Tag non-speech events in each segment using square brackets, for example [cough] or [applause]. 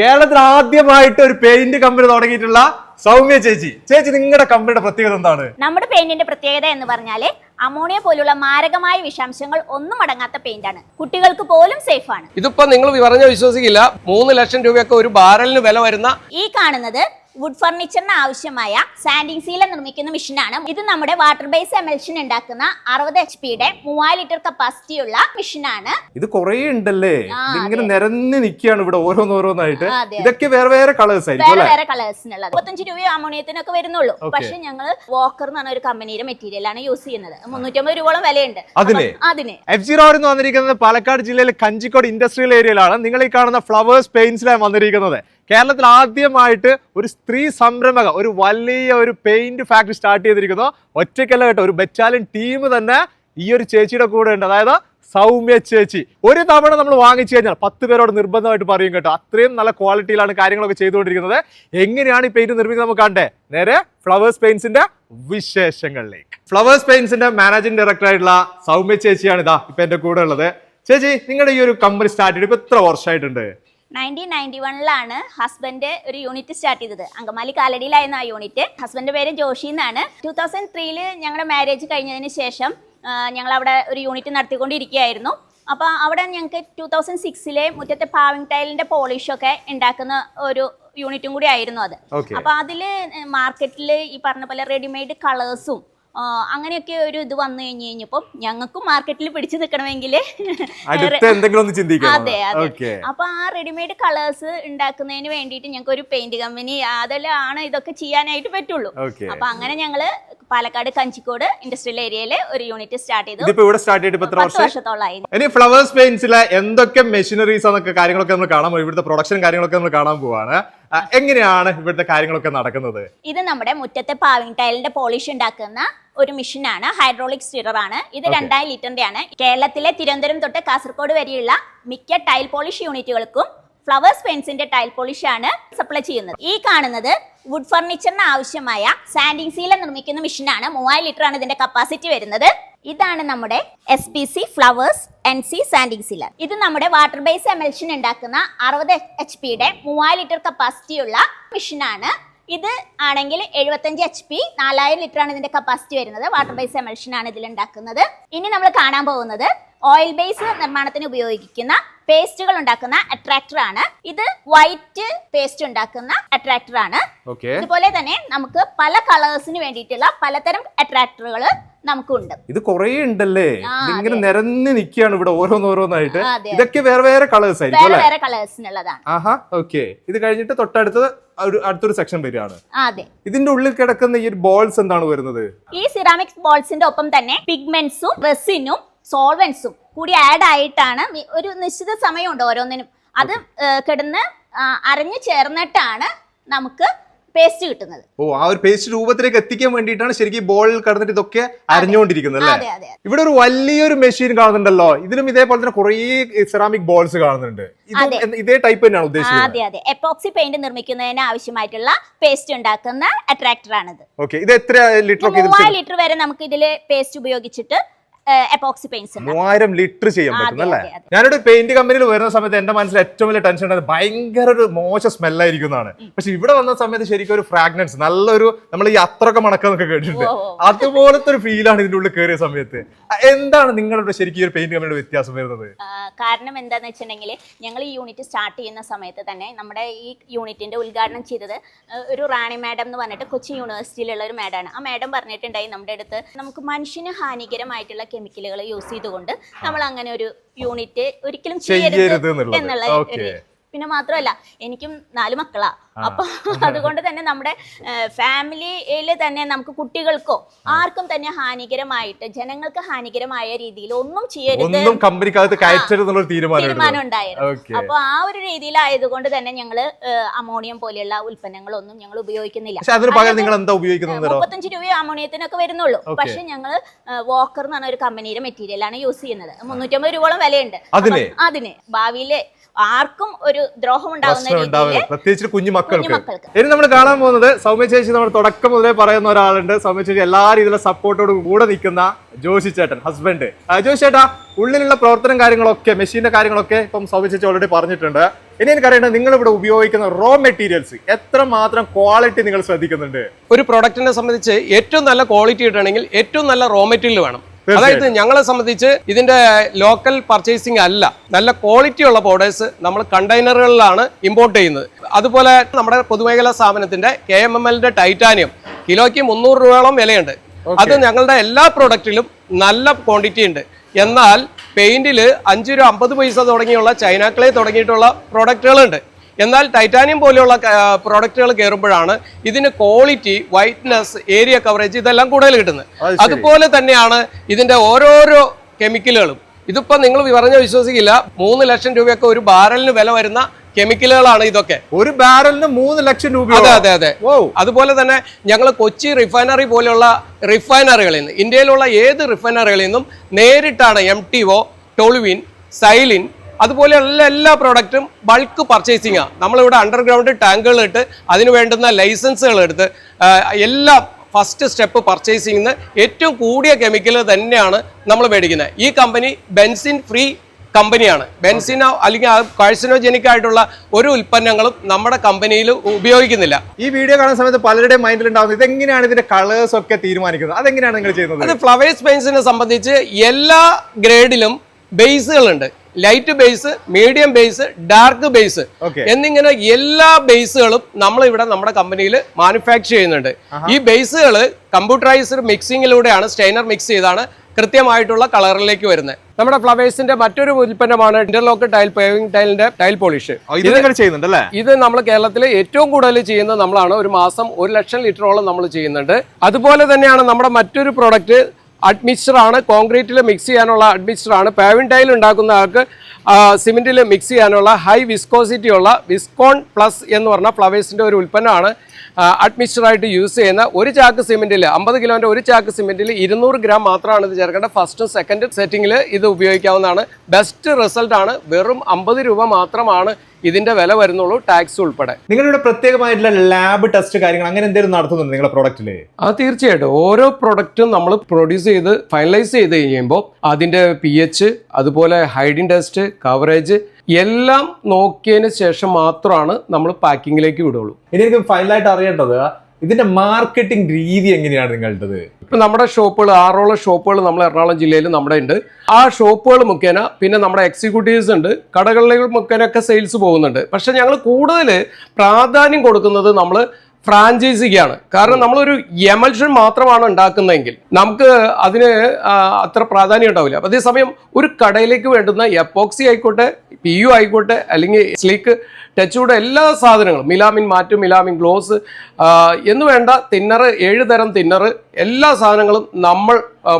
കേരളത്തിൽ ആദ്യമായിട്ട് ഒരു പെയിന്റ് കമ്പനി തുടങ്ങിയിട്ടുള്ള സൗമ്യ ചേച്ചി. ചേച്ചി നിങ്ങളുടെ കമ്പനിയുടെ പ്രത്യേകത എന്താണ്? നമ്മുടെ പെയിന്റിന്റെ പ്രത്യേകത എന്ന് പറഞ്ഞാൽ അമോണിയ പോലുള്ള മാരകമായ വിഷാംശങ്ങൾ ഒന്നും അടങ്ങാത്ത പെയിന്റ് ആണ്. കുട്ടികൾക്ക് പോലും സേഫ് ആണ്. ഇതിപ്പോ നിങ്ങൾ പറഞ്ഞ വിശ്വസിക്കില്ല. മൂന്ന് ലക്ഷം രൂപയൊക്കെ ഒരു ബാരലിന് വില വരുന്ന ഈ കാണുന്നത് വുഡ് ഫർണിച്ചറിന് ആവശ്യമായ സാൻഡിങ് സീല നിർമ്മിക്കുന്ന മെഷീനാണ് ഇത് നമ്മുടെ വാട്ടർ ബേസ് എമൽഷൻ ഉണ്ടാക്കുന്ന അറുപത് എച്ച് പിയുടെ മൂവായിരം ലിറ്റർ കപ്പാസിറ്റി ഉള്ള മെഷീനാണ് ഇത് കുറേ ഉണ്ടല്ലേ? ഇങ്ങനെ നിരന്ന് നിൽക്കുകയാണ് ഇവിടെ ഓരോന്നോരോന്നായിട്ട്. ഇതൊക്കെ വേറെ വേറെ കളേഴ്സ് വേറെ വേറെ കളേഴ്സിനുള്ളത് മുപ്പത്തഞ്ച് രൂപയോ അമോണിയത്തിനൊക്കെ വരുന്നുള്ളൂ. പക്ഷെ ഞങ്ങൾ വോക്കർ എന്ന് പറഞ്ഞ ഒരു കമ്പനിയുടെ മെറ്റീരിയൽ ആണ് യൂസ് ചെയ്യുന്നത്. മുന്നൂറ്റമ്പത് രൂപയോളം വിലയുണ്ട്. അതിന്? എഫ് ജി റോഡ് എന്ന് വന്നിരിക്കുന്നത് പാലക്കാട് ജില്ലയിലെ കഞ്ചിക്കോട് ഇൻഡസ്ട്രിയൽ ഏരിയയിലാണ് നിങ്ങൾ ഈ കാണുന്ന ഫ്ലവേഴ്സ് പെയിന്റ്സിലാണ് വന്നിരിക്കുന്നത്. കേരളത്തിൽ ആദ്യമായിട്ട് ഒരു സ്ത്രീ സംരംഭക ഒരു വലിയ ഒരു പെയിന്റ് ഫാക്ടറി സ്റ്റാർട്ട് ചെയ്തിരിക്കുന്നു. ഒറ്റയ്ക്കല്ല കേട്ടോ ഒരു ബറ്റാലിയൻ ടീം തന്നെ ഈ ഒരു ചേച്ചിയുടെ കൂടെ ഉണ്ട്. അതായത് സൗമ്യ ചേച്ചി. ഒരു തവണ നമ്മൾ വാങ്ങിച്ചു കഴിഞ്ഞാൽ പത്ത് പേരോട് നിർബന്ധമായിട്ട് പറയും കേട്ടോ. അത്രയും നല്ല ക്വാളിറ്റിയിലാണ് കാര്യങ്ങളൊക്കെ ചെയ്തുകൊണ്ടിരിക്കുന്നത്. എങ്ങനെയാണ് ഈ പെയിന്റ് നിർമ്മിക്കുന്നത് നമുക്ക് കണ്ടേ. നേരെ ഫ്ലവേഴ്സ് പെയിന്റ്സിന്റെ വിശേഷങ്ങളിലേക്ക്. ഫ്ലവേഴ്സ് പെയിന്റ്സിന്റെ മാനേജിംഗ് ഡയറക്ടർ ആയിട്ടുള്ള സൗമ്യ ചേച്ചിയാണ് ഇതാ ഇപ്പൊ എന്റെ കൂടെ ഉള്ളത്. ചേച്ചി നിങ്ങളുടെ ഈ ഒരു കമ്പനി സ്റ്റാർട്ട് ചെയ്തിട്ട് ഇപ്പൊ എത്ര വർഷമായിട്ടുണ്ട്? നയന്റീൻ നയന്റി വണ്ണിലാണ് ഹസ്ബൻഡ് ഒരു യൂണിറ്റ് സ്റ്റാർട്ട് ചെയ്തത്. അങ്കമാലി കാലടിയിലായിരുന്നു ആ യൂണിറ്റ് ഹസ്ബൻഡ് പേര് ജോഷി എന്നാണ്. ടൂ തൗസൻഡ് ത്രീയിൽ ഞങ്ങളുടെ മാരേജ് കഴിഞ്ഞതിന് ശേഷം ഞങ്ങൾ അവിടെ ഒരു യൂണിറ്റ് നടത്തിക്കൊണ്ടിരിക്കുകയായിരുന്നു. അപ്പോൾ അവിടെ ഞങ്ങൾക്ക് ടൂ തൗസൻഡ് സിക്സിലെ മുറ്റത്തെ പാവിംഗ് ടൈലിന്റെ പോളിഷൊക്കെ ഉണ്ടാക്കുന്ന ഒരു യൂണിറ്റും കൂടി ആയിരുന്നു അത്. അപ്പോൾ അതിൽ മാർക്കറ്റിൽ ഈ പറഞ്ഞ പോലെ റെഡിമെയ്ഡ് കളേഴ്സും അങ്ങനെയൊക്കെ ഒരു ഇത് വന്നു കഴിഞ്ഞു കഴിഞ്ഞപ്പോൾ ഞങ്ങൾക്കും മാർക്കറ്റിൽ പിടിച്ചു നിൽക്കണമെങ്കിൽ അതെ അതെ. അപ്പൊ ആ റെഡിമെയ്ഡ് കളേഴ്സ് ഉണ്ടാക്കുന്നതിന് വേണ്ടിയിട്ട് ഞങ്ങൾക്ക് ഒരു പെയിന്റ് കമ്പനി അതെല്ലാം ആണ് ഇതൊക്കെ ചെയ്യാനായിട്ട് പറ്റുള്ളൂ. അപ്പൊ അങ്ങനെ ഞങ്ങൾ പാലക്കാട് കഞ്ചിക്കോട് ഇൻഡസ്ട്രിയൽ ഏരിയയിൽ ഒരു യൂണിറ്റ് സ്റ്റാർട്ട് ചെയ്തു. ഇതിപ്പോ ഇവിടെ സ്റ്റാർട്ട് ചെയ്തിട്ട് ഇപ്പൊ എത്ര പത്ത് വർഷം വർഷത്തോളമായി. ഇനി ഫ്ലവേഴ്സ് പെയിന്റ്സിലെ എന്തൊക്കെ മെഷീനറീസ് എന്നൊക്കെ കാര്യങ്ങളൊക്കെ നമ്മൾ കാണാൻ പോകും ഇവിടുത്തെ പ്രൊഡക്ഷൻ കാര്യങ്ങളൊക്കെ നമ്മൾ കാണാൻ പോവാണ്. ആ, എങ്ങനെയാണ് ഇവിടുത്തെ കാര്യങ്ങളൊക്കെ നടക്കുന്നത്? ഇത് നമ്മുടെ മുറ്റത്തെ പാവിംഗ് ടൈലിന്റെ പോളിഷ് ഉണ്ടാക്കുന്ന ഒരു മെഷീനാണ് ഹൈഡ്രോളിക് സ്റ്റിറർ ആണ്. ഇത് Okay. രണ്ടായിരം ലിറ്ററിന്റെ ആണ്. കേരളത്തിലെ തിരുവനന്തപുരം തൊട്ട് കാസർഗോഡ് വരെയുള്ള മിക്ക ടൈൽ പോളിഷ് യൂണിറ്റുകൾക്കും ഫ്ലവേഴ്സ് പെയിന്റ്സിന്റെ ടൈൽ പോളിഷ് ആണ് സപ്ലൈ ചെയ്യുന്നത്. ഈ കാണുന്നത് വുഡ് ഫർണിച്ചറിന് ആവശ്യമായ സാൻഡിങ് സീല നിർമ്മിക്കുന്ന മെഷീനാണ് മൂവായിരം ലിറ്റർ ആണ് ഇതിന്റെ കപ്പാസിറ്റി വരുന്നത്. ഇതാണ് നമ്മുടെ S P C flowers N C sanding sealer ഇത് നമ്മുടെ വാട്ടർ ബേസ് എമൽഷൻ ഉണ്ടാക്കുന്ന അറുപത് എച്ച് പിയുടെ മൂവായിരം ലിറ്റർ കപ്പാസിറ്റിയുള്ള മെഷീനാണ് ഇത് ആണെങ്കിൽ എഴുപത്തഞ്ച് എച്ച് പി നാലായിരം ലിറ്റർ ആണ് ഇതിന്റെ കപ്പാസിറ്റി വരുന്നത്. വാട്ടർ ബേസ് എമൽഷൻ ആണ് ഇതിൽ ഉണ്ടാക്കുന്നത്. ഇനി നമ്മൾ കാണാൻ പോകുന്നത് ഓയിൽ ബേസ് നിർമ്മാണത്തിന് ഉപയോഗിക്കുന്ന പേസ്റ്റുകൾ ഉണ്ടാക്കുന്ന അട്രാക്ടർ ആണ്. ഇത് വൈറ്റ് പേസ്റ്റ് ഉണ്ടാക്കുന്ന അട്രാക്ടർ ആണ്. അതുപോലെ ഇതുപോലെ തന്നെ നമുക്ക് പല കളേഴ്സിന് വേണ്ടിയിട്ടുള്ള പലതരം അട്രാക്ടറുകൾ നമുക്കുണ്ട്. ഇത് കുറേ ഉണ്ടല്ലേ? ഇങ്ങനെ നിരന്ന് നിൽക്കുകയാണ് ഇവിടെ ഓരോന്നോരോന്നായിട്ട്. ഇതൊക്കെ വേറെ വേറെ കളേഴ്സ് ആയിരിക്കും വേറെ കളേഴ്സിനുള്ളതാണ് ആഹാ ഓക്കെ ഇത് കഴിഞ്ഞിട്ട് തൊട്ടടുത്ത് ഒരു അടുത്തൊരു സെക്ഷൻ വരികയാണ്. അതെ. ഇതിന്റെ ഉള്ളിൽ കിടക്കുന്ന ഈ ബോൾസ് എന്താണ് വരുന്നത്? ഈ സിറാമിക്സ് ബോൾസിന്റെ ഒപ്പം തന്നെ പിഗ്മെന്റ്സും റെസിനും സോൾവെന്റ്സും കൂടി ആഡ് ആയിട്ടാണ് ഒരു നിശ്ചിത സമയമുണ്ട് ഓരോന്നിനും. അത് കിടന്ന് അരഞ്ഞു ചേർന്നിട്ടാണ് നമുക്ക് പേസ്റ്റ് കിട്ടുന്നത്. ഓ ആ ഒരു പേസ്റ്റ് രൂപത്തിലേക്ക് എത്തിക്കാൻ വേണ്ടിയിട്ടാണ് ശരിക്കും ബോളിൽ കടന്നിട്ട് ഇതൊക്കെ അരഞ്ഞുകൊണ്ടിരിക്കുന്നത് അല്ലേ? ഇവിടെ ഒരു വലിയൊരു മെഷീൻ കാണുന്നുണ്ടല്ലോ. ഇതിലും ഇതേപോലെ തന്നെ കുറേ സെറാമിക് ബോൾസ് കാണുന്നുണ്ട്. ഇതും ഇതേ ടൈപ്പ് തന്നെയാണ് ഉദ്ദേശിക്കുന്നത്. അതെ അതെ. എപ്പോക്സി പെയിന്റ് നിർമ്മിക്കുന്നതിന് ആവശ്യമായിട്ടുള്ള പേസ്റ്റ് ഉണ്ടാക്കുന്ന അട്രാക്ടർ ആണിത്. ഓക്കെ ഇത് എത്ര ലിറ്റർ മൂവായിരം ലിറ്റർ വരെ നമുക്ക് ഇതിൽ പേസ്റ്റ് ഉപയോഗിച്ചിട്ട് എപ്പോക്സി പെയിന്റ്സ് മൂവായിരം ലിറ്റർ ചെയ്യാൻ പറ്റും അല്ലേ. ഞാനൊരു പെയിന്റ് കമ്പനിയിൽ വരുന്ന സമയത്ത് എന്റെ മനസ്സിൽ ഏറ്റവും വലിയ ടെൻഷൻ ഉണ്ടായത് ഭയങ്കര ഒരു മോശം സ്മെല്ലായിരിക്കുന്നതാണ് പക്ഷെ ഇവിടെ വന്ന സമയത്ത് ശരിക്കും ഒരു ഫ്രാഗ്രൻസ് നല്ലൊരു നമ്മൾ ഈ അത്രയൊക്കെ മണക്കെന്നൊക്കെ കേട്ടിട്ടുണ്ട്. അതുപോലത്തെ ഒരു ഫീലാണ് ഇതിന്റെ ഉള്ളിൽ കയറിയ സമയത്ത്. എന്താണ് നിങ്ങളുടെ ശരിക്കും ഈ ഒരു പെയിന്റ് കമ്പനിയുടെ വ്യത്യാസം വരുന്നത്? കാരണം എന്താന്ന് വെച്ചിട്ടുണ്ടെങ്കിൽ ഞങ്ങൾ ഈ യൂണിറ്റ് സ്റ്റാർട്ട് ചെയ്യുന്ന സമയത്ത് തന്നെ നമ്മുടെ ഈ യൂണിറ്റിന്റെ ഉദ്ഘാടനം ചെയ്തത് ഒരു റാണി മാഡം എന്ന് പറഞ്ഞിട്ട് കൊച്ചി യൂണിവേഴ്സിറ്റിയിലുള്ള ഒരു മാഡമാണ് ആ മാഡം പറഞ്ഞിട്ടുണ്ടായി നമ്മുടെ അടുത്ത് നമുക്ക് മനുഷ്യന് ഹാനികരമായിട്ടുള്ള കെമിക്കലുകൾ യൂസ് ചെയ്തുകൊണ്ട് നമ്മൾ അങ്ങനെ ഒരു യൂണിറ്റ് ഒരിക്കലും ചെയ്യരുത് എന്നുള്ള പിന്നെ മാത്രമല്ല എനിക്കും നാല് മക്കളാ. അപ്പൊ അതുകൊണ്ട് തന്നെ നമ്മുടെ ഫാമിലിയിൽ തന്നെ നമുക്ക് കുട്ടികൾക്കോ ആർക്കും തന്നെ ഹാനികരമായിട്ട് ജനങ്ങൾക്ക് ഹാനികരമായ രീതിയിൽ ഒന്നും ചെയ്യരുത് ഒന്നും കമ്പനിക്കകത്ത് കയറ്റരുത് തീരുമാനം ഉണ്ടായിരുന്നു അപ്പൊ ആ ഒരു രീതിയിലായതുകൊണ്ട് തന്നെ ഞങ്ങൾ അമോണിയം പോലെയുള്ള ഉൽപ്പന്നങ്ങളൊന്നും ഞങ്ങൾ ഉപയോഗിക്കുന്നില്ല. അതിന് പകരം നിങ്ങൾ എന്താ ഉപയോഗിക്കുന്നത് മുപ്പത്തഞ്ച് രൂപ അമോണിയത്തിനൊക്കെ വരുന്നുള്ളൂ. പക്ഷെ ഞങ്ങൾ വോക്കർ എന്ന് പറഞ്ഞ ഒരു കമ്പനിയുടെ മെറ്റീരിയൽ ആണ് യൂസ് ചെയ്യുന്നത്. മുന്നൂറ്റമ്പത് രൂപയോളം വിലയുണ്ട്. അതിന്. ഭാവിയിൽ ആർക്കും ഒരു ദ്രോഹം ഉണ്ടാവുന്ന രീതിയിൽ പ്രത്യേകിച്ച് കുഞ്ഞു മക്കൾക്ക്. ഇനി നമ്മൾ കാണാൻ പോകുന്നത് സൗമ്യ ചേച്ചി നമ്മൾ തുടക്കം മുതലേ പറയുന്ന ഒരാളുണ്ട്. സൗമ്യ ചേച്ചി എല്ലാ രീതിയിലുള്ള സപ്പോർട്ടോട് കൂടെ നിൽക്കുന്ന ജോഷി ചേട്ടൻ ഹസ്ബൻഡ് ജോഷി ചേട്ടാ ഉള്ളിലുള്ള പ്രവർത്തനം കാര്യങ്ങളൊക്കെ മെഷീന്റെ കാര്യങ്ങളൊക്കെ ഇപ്പം സൗമ്യ ചേച്ചി ഓൾറെഡി പറഞ്ഞിട്ടുണ്ട്. ഇനി എനിക്കറിയേണ്ടത് നിങ്ങൾ ഇവിടെ ഉപയോഗിക്കുന്ന റോ മെറ്റീരിയൽസ് എത്ര മാത്രം ക്വാളിറ്റി നിങ്ങൾ ശ്രദ്ധിക്കുന്നുണ്ട്? ഒരു പ്രൊഡക്റ്റിനെ സംബന്ധിച്ച് ഏറ്റവും നല്ല ക്വാളിറ്റി കിട്ടണമെങ്കിൽ ഏറ്റവും നല്ല റോ മെറ്റീരിയൽ വേണം. അതായത് ഞങ്ങളെ സംബന്ധിച്ച് ഇതിന്റെ ലോക്കൽ പർച്ചേസിംഗ് അല്ല. നല്ല ക്വാളിറ്റി ഉള്ള പൗഡേഴ്സ് നമ്മൾ കണ്ടെയ്നറുകളിലാണ് ഇമ്പോർട്ട് ചെയ്യുന്നത്. അതുപോലെ നമ്മുടെ പൊതുമേഖലാ സ്ഥാപനത്തിന്റെ കെ എം എം എല്ലിന്റെ ടൈറ്റാനിയം കിലോയ്ക്ക് മുന്നൂറ് രൂപയോളം വിലയുണ്ട്. അത് ഞങ്ങളുടെ എല്ലാ പ്രൊഡക്റ്റിലും നല്ല ക്വാണ്ടിറ്റി ഉണ്ട്. എന്നാൽ പെയിന്റിൽ അഞ്ചു രൂപ അമ്പത് പൈസ തുടങ്ങിയുള്ള ചൈന ക്ലേ തുടങ്ങിയിട്ടുള്ള പ്രൊഡക്റ്റുകളുണ്ട് എന്നാൽ ടൈറ്റാനിയം പോലെയുള്ള പ്രോഡക്റ്റുകൾ കയറുമ്പോഴാണ് ഇതിന് ക്വാളിറ്റി വൈറ്റ്നസ് ഏരിയ കവറേജ് ഇതെല്ലാം കൂടുതൽ കിട്ടുന്നത്. അതുപോലെ തന്നെയാണ് ഇതിന്റെ ഓരോരോ കെമിക്കലുകളും ഇതിപ്പോ നിങ്ങൾ പറഞ്ഞ വിശ്വസിക്കില്ല മൂന്ന് ലക്ഷം രൂപയൊക്കെ ഒരു ബാരലിന് വില വരുന്ന കെമിക്കലുകളാണ് ഇതൊക്കെ. ഒരു ബാരലിന് മൂന്ന് ലക്ഷം രൂപ അതെ അതെ അതെ. ഓ അതുപോലെ തന്നെ ഞങ്ങൾ കൊച്ചി റിഫൈനറി പോലെയുള്ള റിഫൈനറികളിൽ നിന്ന് ഇന്ത്യയിലുള്ള ഏത് റിഫൈനറികളിൽ നിന്നും നേരിട്ടാണ് M T O toluene xylene അതുപോലെയുള്ള എല്ലാ പ്രോഡക്റ്റും ബൾക്ക് പർച്ചേസിംഗ് ആണ് നമ്മളിവിടെ അണ്ടർഗ്രൗണ്ട് ടാങ്കുകൾ ഇട്ട് അതിന് വേണ്ടുന്ന ലൈസൻസുകൾ എടുത്ത് എല്ലാ ഫസ്റ്റ് സ്റ്റെപ്പ് പർച്ചേസിംഗിന് ഏറ്റവും കൂടിയ കെമിക്കൽ തന്നെയാണ് നമ്മൾ മേടിക്കുന്നത്. ഈ കമ്പനി ബെൻസിൻ ഫ്രീ കമ്പനിയാണ് ബെൻസിനോ അല്ലെങ്കിൽ കാഴ്സിനോജനിക് ആയിട്ടുള്ള ഒരു ഉൽപ്പന്നങ്ങളും നമ്മുടെ കമ്പനിയിൽ ഉപയോഗിക്കുന്നില്ല. ഈ വീഡിയോ കാണുന്ന സമയത്ത് പലരുടെയും മൈൻഡിൽ ഉണ്ടാവുന്നത് ഇതെങ്ങനെയാണ് ഇതിന്റെ കളേഴ്സ് ഒക്കെ തീരുമാനിക്കുന്നത്? അതെങ്ങനെയാണ് നിങ്ങൾ ചെയ്യുന്നത്? അത് ഫ്ലവേഴ്സ് പെയിൻസിനെ സംബന്ധിച്ച് എല്ലാ ഗ്രേഡിലും ബേസുകളുണ്ട്. Light base medium base dark base എന്നിങ്ങനെ എല്ലാ ബേസുകളും നമ്മൾ ഇവിടെ നമ്മുടെ കമ്പനിയിൽ മാനുഫാക്ചർ ചെയ്യുന്നുണ്ട്. ഈ ബേസുകൾ കമ്പ്യൂട്ടറൈസ്ഡ് മിക്സിങ്ങിലൂടെയാണ് സ്റ്റൈനർ മിക്സ് ചെയ്താണ് കൃത്യമായിട്ടുള്ള കളറിലേക്ക് വരുന്നത്. നമ്മുടെ ഫ്ലവേഴ്സിന്റെ മറ്റൊരു ഉൽപ്പന്നമാണ് ഇന്റർലോക്ക് ടൈൽ പേവിംഗ് ടൈലിന്റെ ടൈൽ പോളിഷ് ഇത് നമ്മൾ കേരളത്തിൽ ഏറ്റവും കൂടുതൽ ചെയ്യുന്നത് നമ്മളാണ് ഒരു മാസം ഒരു ലക്ഷം ലിറ്ററോളം നമ്മൾ ചെയ്യുന്നുണ്ട്. അതുപോലെ തന്നെയാണ് നമ്മുടെ മറ്റൊരു പ്രോഡക്റ്റ് അഡ്മിക്സർ ആണ് കോൺക്രീറ്റിൽ മിക്സ് ചെയ്യാനുള്ള അഡ്മിക്സർ ആണ് പാവിൻ ടൈൽ ഉണ്ടാക്കുന്ന ആൾക്ക് സിമെന്റിൽ മിക്സ് ചെയ്യാനുള്ള ഹൈ വിസ്കോസിറ്റി ഉള്ള വിസ്കോൺ പ്ലസ് എന്ന് പറഞ്ഞ ഫ്ലവേഴ്സിന്റെ ഒരു ഉൽപ്പന്നമാണ്. അഡ്മിക്സർ ആയിട്ട് യൂസ് ചെയ്യുന്ന ഒരു ചാക്ക് സിമെന്റിൽ അമ്പത് കിലോന്റെ ഒരു ചാക്ക് സിമെന്റിൽ ഇരുന്നൂറ് ഗ്രാം മാത്രമാണ് ഇത് ചേർക്കേണ്ടത്. ഫസ്റ്റ് സെക്കൻഡ് സെറ്റിങ്ങിൽ ഇത് ഉപയോഗിക്കാവുന്നതാണ്. ബെസ്റ്റ് റിസൾട്ടാണ് വെറും അമ്പത് രൂപ മാത്രമാണ് ഇതിന്റെ വില വരുന്നുള്ളൂ ടാക്സ് ഉൾപ്പെടെ. നിങ്ങളുടെ പ്രത്യേകമായിട്ടുള്ള ലാബ് ടെസ്റ്റ് കാര്യങ്ങൾ അങ്ങനെ എന്തെങ്കിലും നടത്തുന്നുണ്ട് നിങ്ങളുടെ പ്രൊഡക്റ്റിൽ ആ തീർച്ചയായിട്ടും. ഓരോ പ്രൊഡക്റ്റും നമ്മൾ പ്രൊഡ്യൂസ് ചെയ്ത് ഫൈനലൈസ് ചെയ്ത് കഴിയുമ്പോൾ അതിന്റെ പി അതുപോലെ ഹൈഡിൻ ടെസ്റ്റ് കവറേജ് എല്ലാം നോക്കിയതിന് ശേഷം മാത്രമാണ് നമ്മൾ പാക്കിങ്ങിലേക്ക് വിടുള്ളൂ. ഇനി എനിക്ക് ഫൈനലായിട്ട് അറിയേണ്ടത് ഇതിന്റെ മാർക്കറ്റിംഗ് രീതി എങ്ങനെയാണ് നിങ്ങളുടേത്? ഇപ്പൊ നമ്മുടെ ഷോപ്പുകൾ ആറോളം ഷോപ്പുകൾ നമ്മൾ എറണാകുളം ജില്ലയിൽ നമ്മുടെ ഉണ്ട്. ആ ഷോപ്പുകൾ മുഖേന പിന്നെ നമ്മുടെ എക്സിക്യൂട്ടീവ്സ് ഉണ്ട് കടകളിലേക്ക് മുഖേനൊക്കെ സെയിൽസ് പോകുന്നുണ്ട്. പക്ഷെ ഞങ്ങൾ കൂടുതൽ പ്രാധാന്യം കൊടുക്കുന്നത് നമ്മൾ ഫ്രാഞ്ചൈസിക്കാണ് കാരണം നമ്മളൊരു എമൽഷൻ മാത്രമാണ് ഉണ്ടാക്കുന്നതെങ്കിൽ നമുക്ക് അതിന് അത്ര പ്രാധാന്യം ഉണ്ടാവില്ല. അതേസമയം ഒരു കടയിലേക്ക് വേണ്ടുന്ന എപ്പോക്സി ആയിക്കോട്ടെ പി യു ആയിക്കോട്ടെ അല്ലെങ്കിൽ സ്ലീക്ക് കൂടെ എല്ലാ സാധനങ്ങളും മിലാമിൻ മാറ്റ് മിലാമിൻ ഗ്ലോസ് എന്ന് വേണ്ട തിന്നർ ഏഴ് തരം തിന്നറ് എല്ലാ സാധനങ്ങളും നമ്മൾ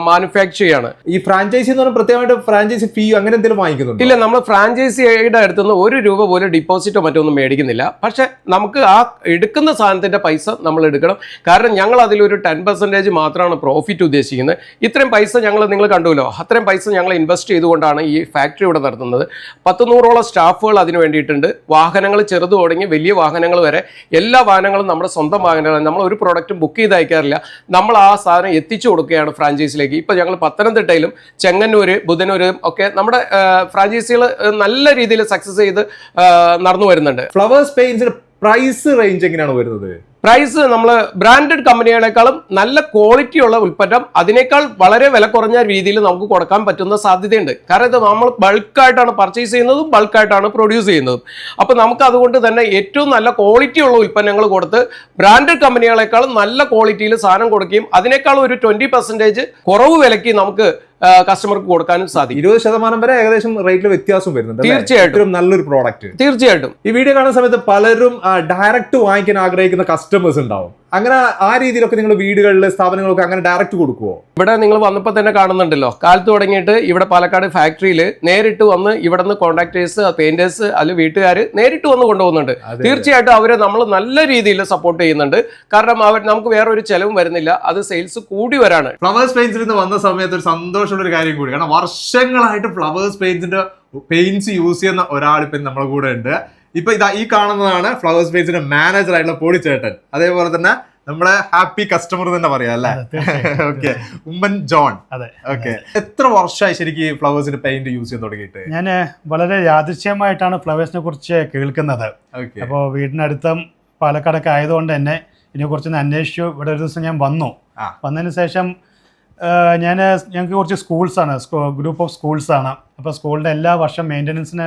മാനുഫാക്ചർ ചെയ്യാണ്. ഈ ഫ്രാഞ്ചൈസി എന്ന് പറഞ്ഞാൽ പ്രത്യേകമായിട്ട് ഫ്രാഞ്ചൈസി ഫീ അങ്ങനെ എന്തെങ്കിലും വാങ്ങിക്കുന്നുണ്ട്? ഇല്ല നമ്മൾ ഫ്രാഞ്ചൈസിയുടെ അടുത്തുനിന്ന് ഒരു രൂപ പോലും ഡിപ്പോസിറ്റോ മറ്റോ ഒന്നും മേടിക്കുന്നില്ല. പക്ഷെ നമുക്ക് ആ എടുക്കുന്ന സാധനത്തിന്റെ പൈസ നമ്മൾ എടുക്കണം. കാരണം ഞങ്ങൾ അതിലൊരു ടെൻ പെർസെന്റേജ് മാത്രമാണ് പ്രോഫിറ്റ് ഉദ്ദേശിക്കുന്നത്. ഇത്രയും പൈസ ഞങ്ങൾ നിങ്ങൾ കണ്ടുവല്ലോ. അത്രയും പൈസ ഞങ്ങൾ ഇൻവെസ്റ്റ് ചെയ്തുകൊണ്ടാണ് ഈ ഫാക്ടറി ഇവിടെ നടത്തുന്നത്. പത്ത് നൂറോളം സ്റ്റാഫുകൾ അതിന് വേണ്ടിയിട്ടുണ്ട്. വാഹനങ്ങൾ ചെറുത് തുടങ്ങി വലിയ വാഹനങ്ങൾ വരെ എല്ലാ വാഹനങ്ങളും നമ്മുടെ സ്വന്തം വാഹനങ്ങളാണ്. നമ്മൾ ഒരു പ്രോഡക്റ്റും ബുക്ക് ചെയ്ത് അയക്കാറില്ല. നമ്മൾ ആ സാധനം എത്തിച്ചു കൊടുക്കുകയാണ് ഫ്രാഞ്ചൈസിലേക്ക് ഇപ്പൊ ഞങ്ങൾ പത്തനംതിട്ടയിലും ചെങ്ങന്നൂര് ബുധനൂര് ഒക്കെ നമ്മുടെ ഫ്രാഞ്ചൈസികൾ നല്ല രീതിയിൽ സക്സസ് ചെയ്ത് നടന്നു വരുന്നുണ്ട്. ഫ്ലവേഴ്സ് പെയിൻസിന് പ്രൈസ് റേഞ്ച് എങ്ങനെയാണ് വരുന്നത്? പ്രൈസ് നമ്മൾ ബ്രാൻഡഡ് കമ്പനികളെക്കാളും നല്ല ക്വാളിറ്റിയുള്ള ഉൽപ്പന്നം അതിനേക്കാൾ വളരെ വില കുറഞ്ഞ രീതിയിൽ നമുക്ക് കൊടുക്കാൻ പറ്റുന്ന സാധ്യതയുണ്ട്. കാരണം ഇത് നമ്മൾ ബൾക്കായിട്ടാണ് പർച്ചേസ് ചെയ്യുന്നതും ബൾക്കായിട്ടാണ് പ്രൊഡ്യൂസ് ചെയ്യുന്നതും. അപ്പോൾ നമുക്ക് അതുകൊണ്ട് തന്നെ ഏറ്റവും നല്ല ക്വാളിറ്റിയുള്ള ഉൽപ്പന്നങ്ങൾ കൊടുത്ത് ബ്രാൻഡഡ് കമ്പനികളെക്കാളും നല്ല ക്വാളിറ്റിയിൽ സാധനം കൊടുക്കുകയും അതിനേക്കാൾ ഒരു ട്വന്റി പെർസെന്റേജ് കുറവ് വിലയ്ക്ക് നമുക്ക് കസ്റ്റമർക്ക് കൊടുക്കാനും സാധിക്കും. ഇരുപത് ശതമാനം വരെ ഏകദേശം റേറ്റിൽ വ്യത്യാസം വരുന്നുണ്ട് തീർച്ചയായിട്ടും. നല്ലൊരു പ്രോഡക്റ്റ് തീർച്ചയായിട്ടും. ഈ വീഡിയോ കാണുന്ന സമയത്ത് പലരും ഡയറക്റ്റ് വാങ്ങിക്കാൻ ആഗ്രഹിക്കുന്ന കസ്റ്റമേഴ്സ് ഉണ്ടാവും. അങ്ങനെ ആ രീതിയിലൊക്കെ നിങ്ങൾ വീടുകളിൽ സ്ഥാപനങ്ങളൊക്കെ അങ്ങനെ ഡയറക്റ്റ് കൊടുക്കുവോ? ഇവിടെ നിങ്ങൾ വന്നപ്പോൾ തന്നെ കാണുന്നുണ്ടല്ലോ. കാലത്ത് തുടങ്ങിയിട്ട് ഇവിടെ പാലക്കാട് ഫാക്ടറിയിൽ നേരിട്ട് വന്ന് ഇവിടെ നിന്ന് കോൺട്രാക്ടേഴ്സ് പെയിന്റേഴ്സ് അല്ലെങ്കിൽ വീട്ടുകാർ നേരിട്ട് വന്ന് കൊണ്ടുപോകുന്നുണ്ട്. തീർച്ചയായിട്ടും അവരെ നമ്മൾ നല്ല രീതിയിൽ സപ്പോർട്ട് ചെയ്യുന്നുണ്ട്. കാരണം അവർ നമുക്ക് വേറെ ഒരു ചെലവും വരുന്നില്ല. അത് സെയിൽസ് കൂടി വരാണ്. ഫ്ലവേഴ്സ് പെയിന്റ്സിൽ നിന്ന് വന്ന സമയത്ത് ഒരു സന്തോഷമുള്ള ഒരു കാര്യം കൂടി. കാരണം വർഷങ്ങളായിട്ട് ഫ്ലവേഴ്സ് പെയിന്റ്സിന്റെ പെയിന്റ്സ് യൂസ് ചെയ്യുന്ന ഒരാൾ ഇപ്പം നമ്മളെ കൂടെ ഉണ്ട്. ഇപ്പൊ ഇതാ ഈ കാണുന്നതാണ് ഫ്ലവേഴ്സ് പേജിന്റെ മാനേജർ ആയിട്ടുള്ള പോളിച്ചേട്ടൻ അതേപോലെ തന്നെ നമ്മുടെ ഹാപ്പി കസ്റ്റമർ തന്നെ പറയാം അല്ലേ? ഓക്കെ [laughs] ഉമ്മൻ ജോൺ. അതെ. ഓക്കെ എത്ര വർഷമായി ശരിക്കും ഈ ഫ്ലവേഴ്സിന്റെ പെയിന്റ് യൂസ് ചെയ്യാൻ തുടങ്ങിയിട്ട്? ഞാൻ വളരെ യാദൃശ്യമായിട്ടാണ് ഫ്ലവേഴ്സിനെ കുറിച്ച് കേൾക്കുന്നത്. അപ്പോൾ വീടിനടുത്തും പാലക്കാടൊക്കെ ആയതുകൊണ്ട് തന്നെ ഇതിനെ കുറിച്ച് അന്വേഷിച്ചു. ഇവിടെ ഒരു ദിവസം ഞാൻ വന്നു. വന്നതിന് ശേഷം ഞാൻ ഞങ്ങൾക്ക് കുറച്ച് സ്കൂൾസാണ് ഗ്രൂപ്പ് ഓഫ് സ്കൂൾസാണ് അപ്പോൾ സ്കൂളിന്റെ എല്ലാ വർഷം മെയിന്റനൻസിന്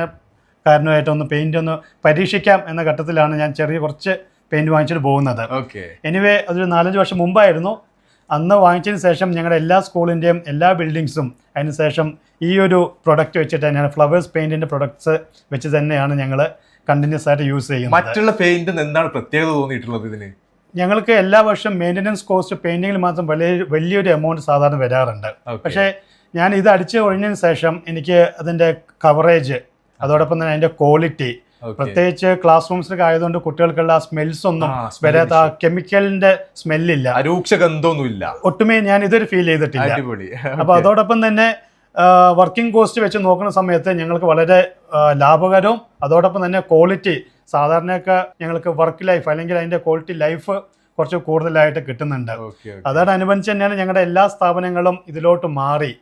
കാരണമായിട്ട് ഒന്ന് പെയിന്റ് ഒന്ന് പരീക്ഷിക്കാം എന്ന ഘട്ടത്തിലാണ് ഞാൻ ചെറിയ കുറച്ച് പെയിന്റ് വാങ്ങിച്ചിട്ട് പോകുന്നത്. ഓക്കെ. എനിവേ അതൊരു നാലഞ്ച് വർഷം മുമ്പായിരുന്നു. അന്ന് വാങ്ങിച്ചതിന് ശേഷം ഞങ്ങളുടെ എല്ലാ സ്കൂളിന്റെയും എല്ലാ ബിൽഡിങ്സും അതിന് ശേഷം ഈ ഒരു പ്രൊഡക്റ്റ് വെച്ചിട്ട് തന്നെയാണ് ഫ്ലവേഴ്സ് പെയിന്റിന്റെ പ്രൊഡക്ട്സ് വെച്ച് തന്നെയാണ് ഞങ്ങൾ കണ്ടിന്യൂസ് ആയിട്ട് യൂസ് ചെയ്യുന്നത്. മറ്റുള്ള പെയിന്റിന് എന്താണ് പ്രത്യേകത തോന്നിയിട്ടുള്ളത് ഇതിന്? ഞങ്ങൾക്ക് എല്ലാ വർഷവും മെയിന്റനൻസ് കോസ്റ്റ് പെയിന്റിങ്ങിൽ മാത്രം വലിയ വലിയൊരു എമൗണ്ട് സാധാരണ വരാറുണ്ട്. പക്ഷേ ഞാൻ ഇത് അടിച്ചു കഴിഞ്ഞതിന് ശേഷം എനിക്ക് അതിന്റെ കവറേജ് അതോടൊപ്പം തന്നെ അതിന്റെ ക്വാളിറ്റി. പ്രത്യേകിച്ച് ക്ലാസ് റൂംസിലൊക്കെ ആയതുകൊണ്ട് കുട്ടികൾക്കുള്ള സ്മെൽസ് ഒന്നും വരാത്ത കെമിക്കലിന്റെ സ്മെല്ലില്ല രൂക്ഷഗന്ധമൊന്നുമില്ല. ഒട്ടുമേ ഞാൻ ഇതൊരു ഫീൽ ചെയ്തിട്ടില്ല. അപ്പൊ അതോടൊപ്പം തന്നെ വർക്കിംഗ് കോസ്റ്റ് വെച്ച് നോക്കുന്ന സമയത്ത് ഞങ്ങൾക്ക് വളരെ ലാഭകരവും അതോടൊപ്പം തന്നെ ക്വാളിറ്റി സാധാരണയൊക്കെ ഞങ്ങൾക്ക് വർക്ക് ലൈഫ് അല്ലെങ്കിൽ അതിന്റെ ക്വാളിറ്റി ലൈഫ് കുറച്ച് കൂടുതലായിട്ട് കിട്ടുന്നുണ്ട്. അതോടനുബന്ധിച്ച് തന്നെയാണ് ഞങ്ങളുടെ എല്ലാ സ്ഥാപനങ്ങളും ഇതിലോട്ട് മാറി.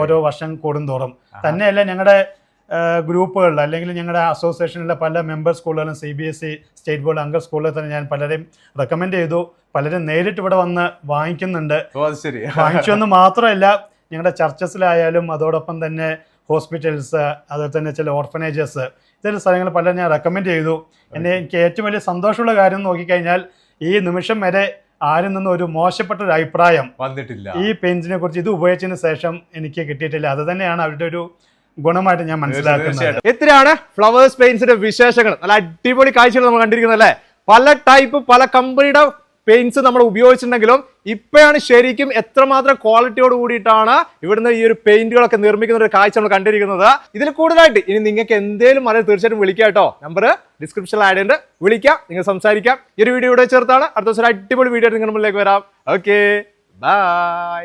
ഓരോ വർഷം കൂടുന്തോറും. തന്നെയല്ല ഞങ്ങളുടെ ഗ്രൂപ്പുകളിൽ അല്ലെങ്കിൽ ഞങ്ങളുടെ അസോസിയേഷനിലെ പല മെമ്പർ സ്കൂളുകളും C B S E state board അംഗ സ്കൂളിൽ തന്നെ ഞാൻ പലരെയും റെക്കമെൻഡ് ചെയ്തു. പലരും നേരിട്ട് ഇവിടെ വന്ന് വാങ്ങിക്കുന്നുണ്ട്. വാങ്ങിച്ചു എന്ന് മാത്രമല്ല ഞങ്ങളുടെ ചർച്ചസിലായാലും അതോടൊപ്പം തന്നെ ഹോസ്പിറ്റൽസ് അതുപോലെ തന്നെ ചില ഓർഫനേജസ് ഇത്തരം സ്ഥലങ്ങൾ പലരും ഞാൻ റെക്കമെൻഡ് ചെയ്തു. എന്നെ എനിക്ക് ഏറ്റവും വലിയ സന്തോഷമുള്ള കാര്യം നോക്കിക്കഴിഞ്ഞാൽ ഈ നിമിഷം വരെ ആരിൽ നിന്നും ഒരു മോശപ്പെട്ട ഒരു അഭിപ്രായം വന്നിട്ടില്ല. ഈ പെയിന്റിനെ കുറിച്ച് ഇത് ഉപയോഗിച്ചതിന് ശേഷം എനിക്ക് കിട്ടിയിട്ടില്ല. അത് തന്നെയാണ് അവരുടെ ഒരു ഗുണമായിട്ട് ഞാൻ മനസ്സിലാക്കുന്നത്. എത്രയാണ്? ഫ്ലവേഴ്സ് പെയിന്റ്സിന്റെ വിശേഷങ്ങൾ. നല്ല അടിപൊളി കാഴ്ചകൾ നമ്മൾ കണ്ടിരിക്കുന്നത് അല്ലേ? പല ടൈപ്പ് പല കമ്പനിയുടെ പെയിന്റ്സ് നമ്മൾ ഉപയോഗിച്ചിട്ടുണ്ടെങ്കിലും ഇപ്പോഴാണ് ശരിക്കും എത്രമാത്രം ക്വാളിറ്റിയോട് കൂടിയിട്ടാണ് ഇവിടുന്ന് ഈ ഒരു പെയിന്റുകളൊക്കെ നിർമ്മിക്കുന്ന ഒരു കാഴ്ച നമ്മൾ കണ്ടിരിക്കുന്നത്. ഇതിൽ കൂടുതലായിട്ട് ഇനി നിങ്ങൾക്ക് എന്തെങ്കിലും അറിയാൻ തീർച്ചയായിട്ടും വിളിക്കാം കേട്ടോ. നമ്പർ ഡിസ്ക്രിപ്ഷനിൽ ആഡ് ഉണ്ട്. വിളിക്കാം നിങ്ങൾ സംസാരിക്കാം. ഈ ഒരു വീഡിയോ ഇവിടെ ചേർത്താണ് അടുത്ത ദിവസം ഒരു അടിപൊളി വീഡിയോ നിങ്ങളുടെ മുന്നിലേക്ക് വരാം. Okay bye